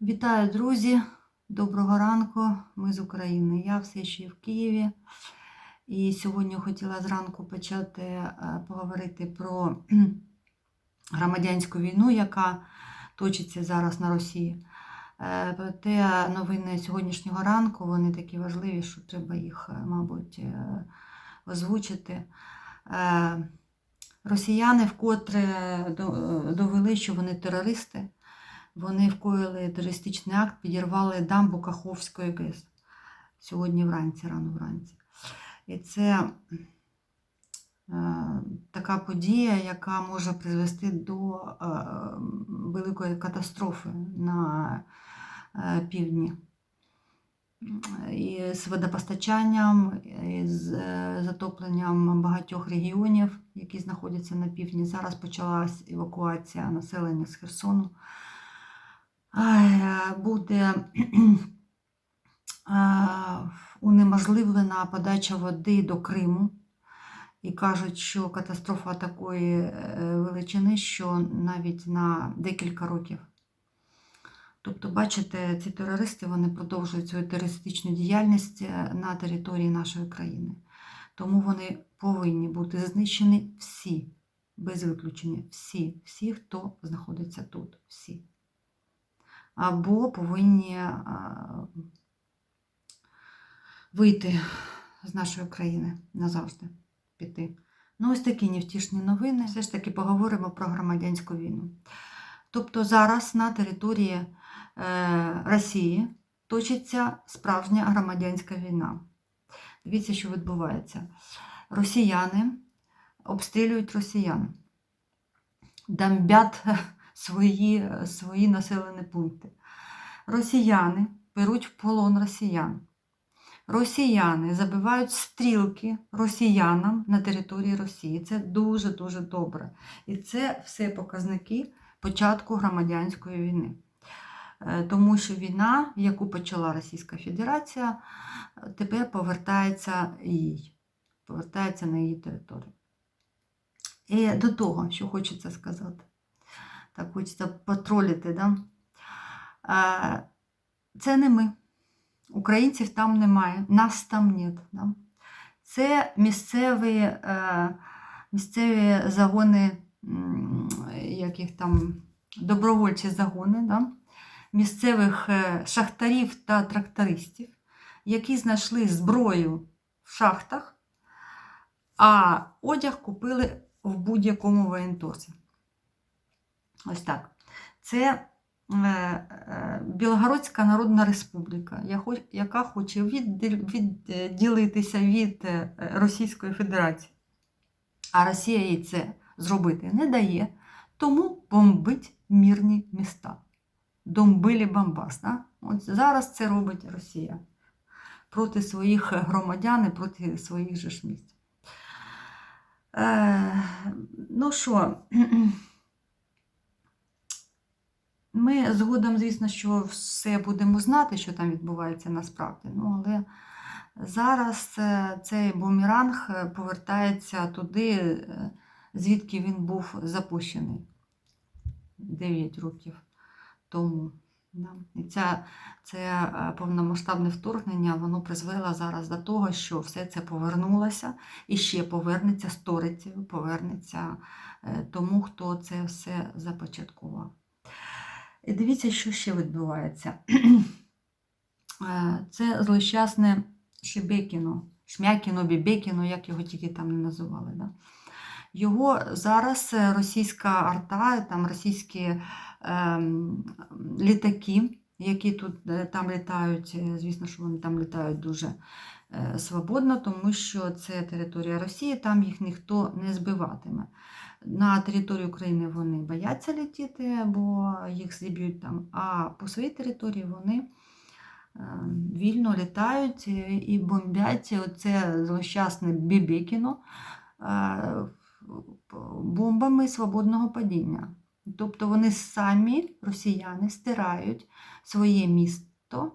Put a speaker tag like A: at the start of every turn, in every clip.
A: Вітаю, друзі! Доброго ранку. Ми з України. Я все ще в Києві. І сьогодні хотіла зранку почати е, поговорити про громадянську війну, яка точиться зараз на Росії. Е, Проте новини сьогоднішнього ранку вони такі важливі, що треба їх, е, мабуть, озвучити. Росіяни вкотре довели, що вони терористи. Вони вкоїли терористичний акт, підірвали дамбу Каховської ГЕС сьогодні вранці, рано вранці. І це е, така подія, яка може призвести до е, великої катастрофи на е, півдні. І з водопостачанням, і з затопленням багатьох регіонів, які знаходяться на півдні. Зараз почалась евакуація населення з Херсону. Буде унеможливлена подача води до Криму. І кажуть, що катастрофа такої е, величини, що навіть на декілька років. Тобто, бачите, ці терористи вони продовжують свою терористичну діяльність е, на території нашої країни. Тому вони повинні бути знищені всі, без виключення, всі, всі, хто знаходиться тут, всі або повинні вийти з нашої країни назавжди піти. Ну, ось такі невтішні новини. Все ж таки поговоримо про громадянську війну. Тобто зараз на території е, Росії точиться справжня громадянська війна. Дивіться, що відбувається. Росіяни обстрілюють росіян, дамбять свої, свої населені пункти. Росіяни беруть в полон росіян. Росіяни забивають стрілки росіянам на території Росії. Це дуже-дуже добре. І це все показники початку громадянської війни. Е, Тому що війна, яку почала Російська Федерація, тепер повертається їй, повертається на її територію. І до того, що хочеться сказати так хочеться потролити. Да? Це не ми. Українців там немає, нас там нет. Да? Це місцеві, е, місцеві загони, м, як їх там, добровольчі загони, да? місцевих е, шахтарів та трактористів, які знайшли зброю в шахтах, а одяг купили в будь-якому воєнторсі. Ось так. Це е, е, Народна Республіка, яка хоче відділитися від е, Російської Федерації. А Росія їй це зробити не дає, тому бомбить мірні міста. Домбилі Бомбас. Да? От зараз це робить Росія проти своїх громадян і проти своїх же ж місць. Е, ну що, Ми згодом, звісно, що все будемо знати, що там відбувається насправді. Ну, але зараз е, цей бумеранг е, повертається туди, е, звідки він був запущений 9 років тому. І ця, це повномасштабне вторгнення воно призвело зараз до того, що все це повернулося і ще повернеться сторицею, повернеться тому, хто це все започаткував. І дивіться, що ще відбувається. Е, Це злощасне Шебекіно, Шмякіно, Бібекіно, як його тільки там не називали. Да? Його зараз е, російська арта, там російські ем, літаки, які тут е, там літають, звісно, що вони там літають дуже свободно, тому що це територія Росії, там їх ніхто не збиватиме. На територію України вони бояться летіти, бо їх зіб'ють там, а по своїй території вони е, вільно літають і- бомблять оце злощасне Бібекіно е, бомбами свободного падіння. Тобто вони самі, росіяни, стирають своє місто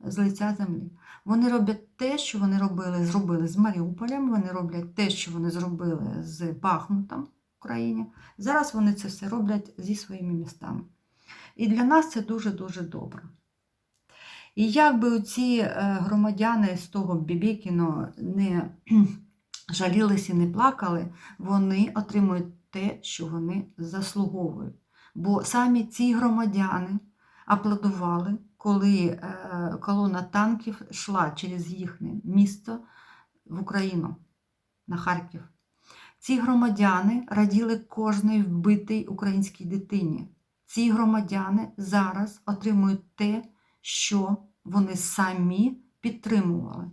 A: з лиця землі. Вони роблять те, що вони робили, зробили з Маріуполем, вони роблять те, що вони зробили з Бахмутом Україні. Зараз вони це все роблять зі своїми містами. І для нас це дуже-дуже добре. І як би ці е, громадяни з того Бібікіно не жалілися і не плакали, вони отримують те, що вони заслуговують. Бо самі ці громадяни аплодували, коли е, колона танків йшла через їхнє місто в Україну на Харків. Ці громадяни раділи кожній вбитій українській дитині. Ці громадяни зараз отримують те, що вони самі підтримували.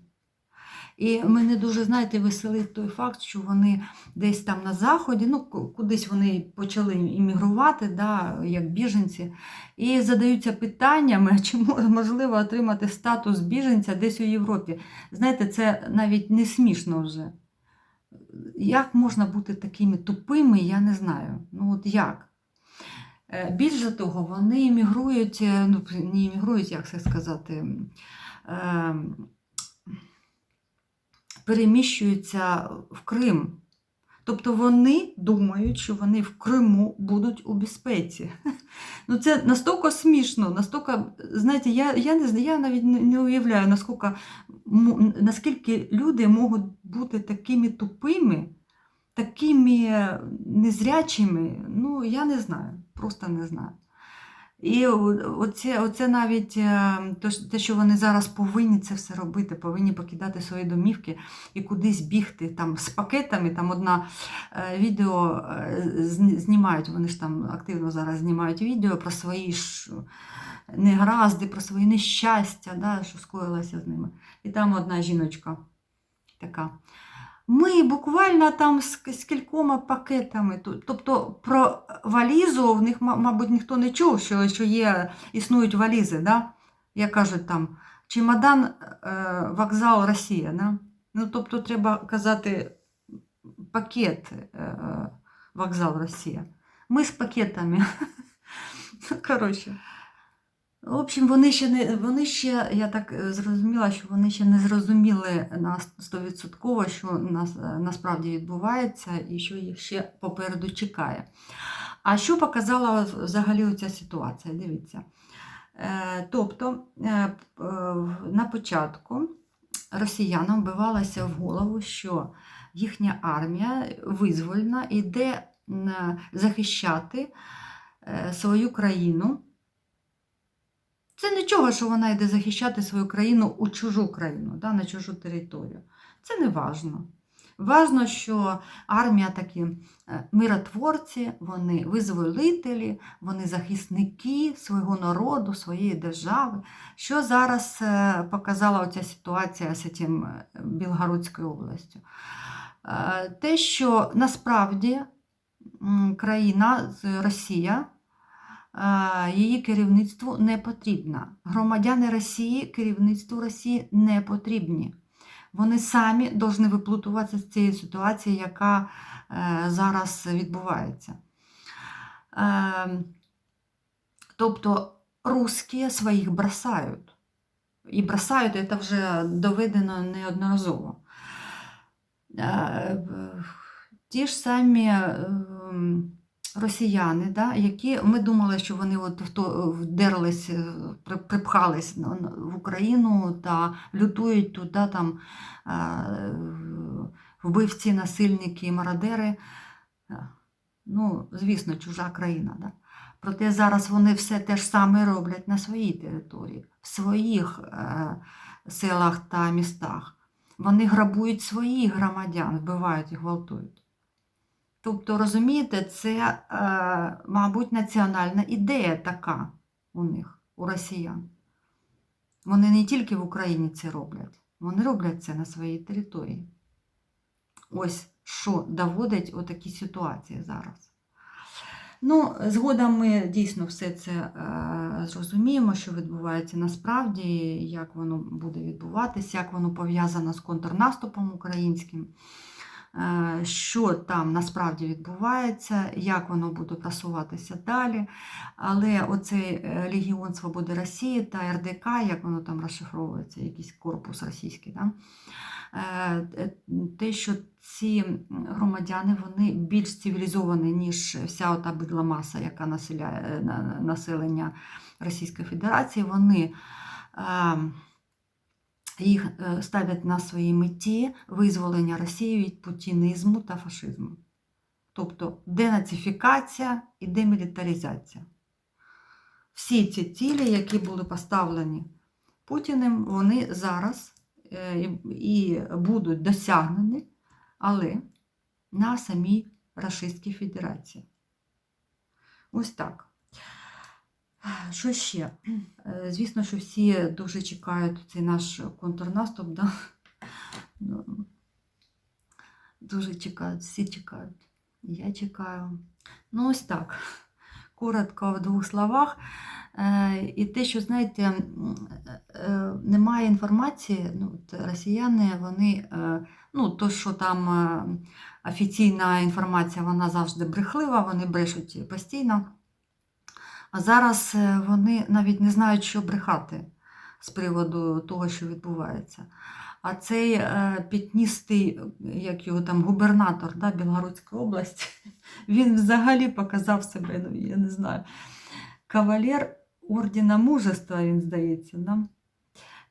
A: І мене дуже, знаєте, веселить той факт, що вони десь там на Заході, ну, кудись вони почали іммігрувати, да, як біженці, і задаються питаннями, чи можливо отримати статус біженця десь у Європі. Знаєте, це навіть не смішно вже. Як можна бути такими тупими, я не знаю. Ну от як? Е, Більше того, вони іммігрують, е, ну, не іммігрують, як це сказати, е, переміщуються в Крим. Тобто вони думають, що вони в Криму будуть у безпеці. Ну це настільки смішно, настільки, знаєте, я, я, не, я навіть не, уявляю, наскільки, наскільки люди можуть бути такими тупими, такими незрячими. Ну, я не знаю, просто не знаю. І оце, оце навіть е, те, що вони зараз повинні це все робити, повинні покидати свої домівки і кудись бігти там з пакетами. Там одна е, відео е, знімають, вони ж там активно зараз знімають відео про свої ж негаразди, про свої нещастя, да, що скоїлося з ними. І там одна жіночка така. Ми буквально там з, з кількома пакетами. Тобто про валізу в них, мабуть, ніхто не чув, що, що є, існують валізи. Да? Як кажуть там, чемодан, е, вокзал Росія. Да? Ну, тобто треба казати пакет е, вокзал Росія. Ми з пакетами. Коротше. В общем, вони ще не вони ще, я так е, зрозуміла, що вони ще не зрозуміли на 100%, що нас, е, насправді відбувається і що їх ще попереду чекає. А що показала взагалі ця ситуація? Дивіться. Е, Тобто на початку росіянам вбивалося в голову, що їхня армія визвольна йде захищати свою країну. Це нічого, що вона йде захищати свою країну у чужу країну, да, на чужу територію. Це не важно. Важно, що армія такі е, миротворці, вони визволителі, вони захисники свого народу, своєї держави. Що зараз е, показала оця ситуація з цим е, Білгородською областю? Те, що насправді країна Росія її керівництву не потрібна. Громадяни Росії керівництву Росії не потрібні. Вони самі повинні виплутуватися з цієї ситуації, яка е, зараз відбувається. Е, тобто русські своїх бросають. І бросають, це вже доведено неодноразово. Е, Ті ж самі ем, росіяни, да, які ми думали, що вони от вто- вдерлись, е, припхались в Україну та лютують тут, да, там е, вбивці, насильники, мародери. Е, Ну, звісно, чужа країна. Да? Проте зараз вони все те ж саме роблять на своїй території, в своїх е, селах та містах. Вони грабують своїх громадян, вбивають і гвалтують. Тобто, розумієте, це, е, мабуть, національна ідея така у них, у росіян. Вони не тільки в Україні це роблять, вони роблять це на своїй території. Ось що доводить отакі ситуації зараз. Ну, згодом ми дійсно все це е, зрозуміємо, що відбувається насправді, як воно буде відбуватися, як воно пов'язано з контрнаступом українським, що там насправді відбувається, як воно буде просуватися далі. Але оцей е, Легіон Свободи Росії та РДК, як воно там розшифровується, якийсь корпус російський, да? е, те, що ці громадяни вони більш цивілізовані, ніж вся ота бидла маса, яка населяє е, населення Російської Федерації, вони е, їх е, ставлять на своїй меті визволення Росії від путінізму та фашизму. Тобто денацифікація і демілітаризація. Всі ці цілі, які були поставлені Путіним, вони зараз е, і будуть досягнені, але на самій Російській Федерації. Ось так. Що ще? Е, Звісно, що всі дуже чекають цей наш контрнаступ. Да? Ну, Дуже чекають, всі чекають. Я чекаю. Ну, ось так. Коротко в двох словах. Е, І те, що, знаєте, е, немає інформації, ну, росіяни, вони, ну, то, що там офіційна інформація, вона завжди брехлива, вони брешуть постійно. А зараз е, вони навіть не знають, що брехати з приводу того, що відбувається. А цей е, пітністий, як його там, губернатор да, Білгородської області, він взагалі показав себе, ну, я не знаю, кавалер ордена мужества, він здається. Да?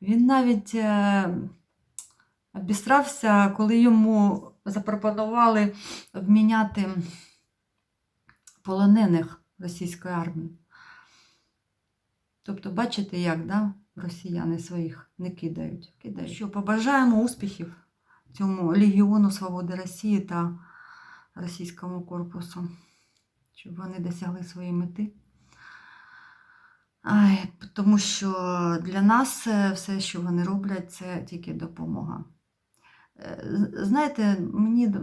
A: Він навіть е, обістрався, коли йому запропонували обміняти полонених російської армії. Тобто, бачите, як да, росіяни своїх не кидають. кидають. Що, побажаємо успіхів цьому Легіону Свободи Росії та російському корпусу, щоб вони досягли своєї мети. Ай, тому що для нас е, все, що вони роблять, це тільки допомога. Е, Знаєте, мені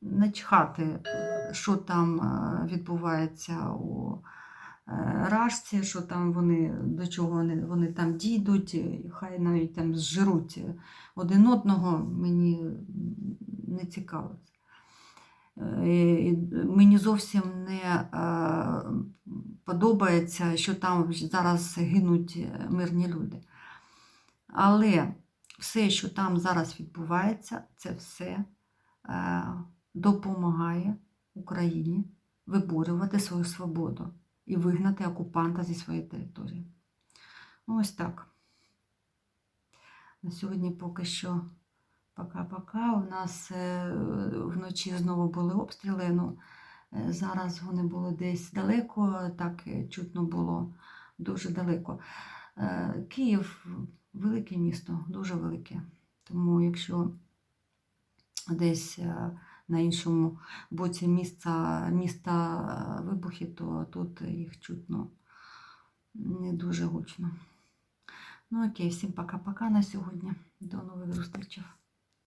A: начхати, що там е, відбувається у Рашці, що там вони, до чого вони, вони там дійдуть, хай навіть там зжируть один одного, мені не цікаво. Е, і Мені зовсім не е, подобається, що там зараз гинуть мирні люди. Але все, що там зараз відбувається, це все е, допомагає Україні виборювати свою свободу і вигнати окупанта зі своєї території. Ну, ось так. На сьогодні поки що пока-пока. У нас е, вночі знову були обстріли. Ну, е, зараз вони були десь далеко, так е, чутно було дуже далеко. Київ велике місто, дуже велике. Тому якщо десь на іншому боці міста, міста е, вибухи, то тут їх чутно не дуже гучно. Ну окей, всім пока-пока на сьогодні. До нових зустрічей.